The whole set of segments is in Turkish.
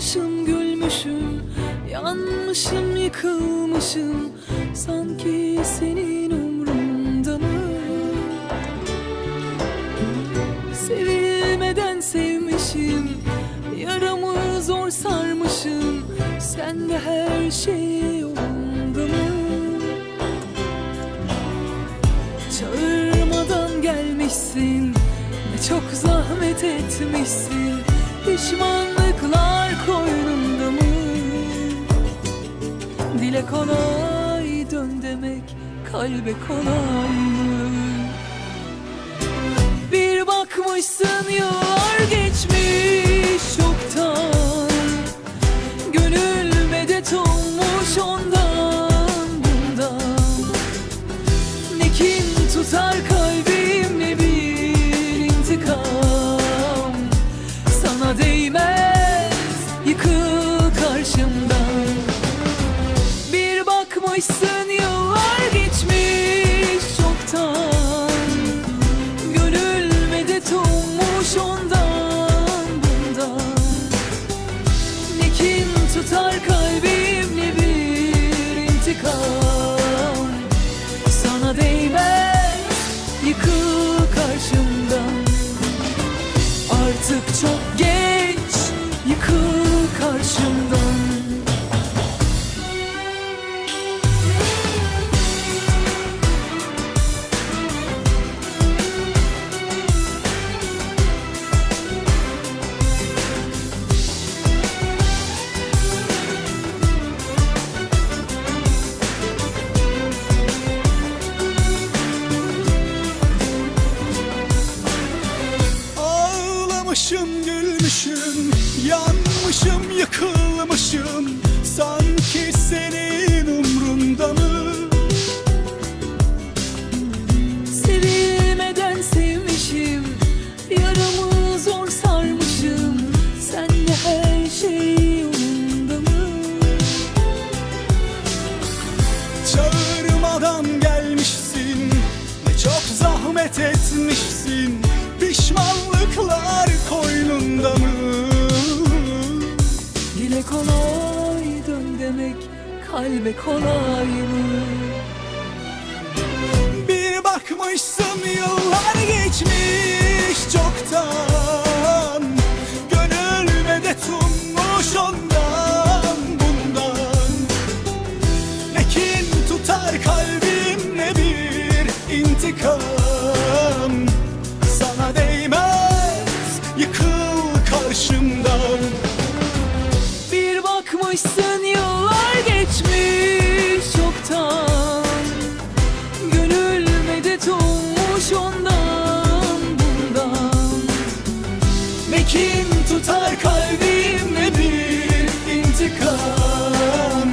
Kalmışım yıkılmışım sanki senin umrunda mı? Sevilmeden sevmişim yaramı zor sarmışım sen de her şey yolunda mı? Çağırmadan gelmişsin Ne çok zahmet etmişsin Pişmanlıklar koynunda mı? Dile kolay dön demek Kalbe kolay mı? Bir bakmışsın yıllar geçmiş bir intikam Ağlamışım, gülmüşüm, yanmışım, yıkılmışım Sanki senin umrunda mı? Sevilmeden sevmişim Yaramı zor sarmışım Sen de her şey yolunda mı? Çağırmadan gelmişsin, ne çok zahmet etmişsin kolay dön demek Kalbe kolay mı? Bir bakmışsın yıllar tutar kalbim ne bir intikam.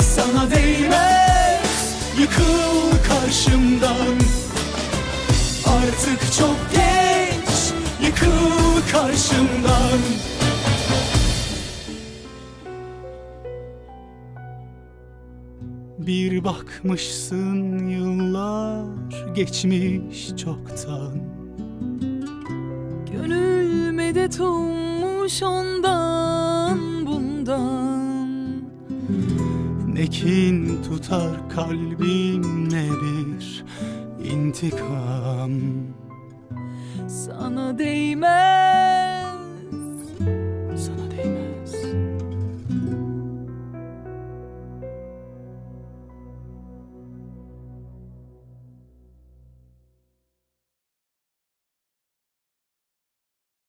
Sana değmez yıkıl karşımdan. Artık çok geç yıkıl karşımdan. Bir bakmışsın yıllar geçmiş çoktan medet olmuş ondan bundan. Ne kin tutar kalbim ne bir intikam. Sana değmez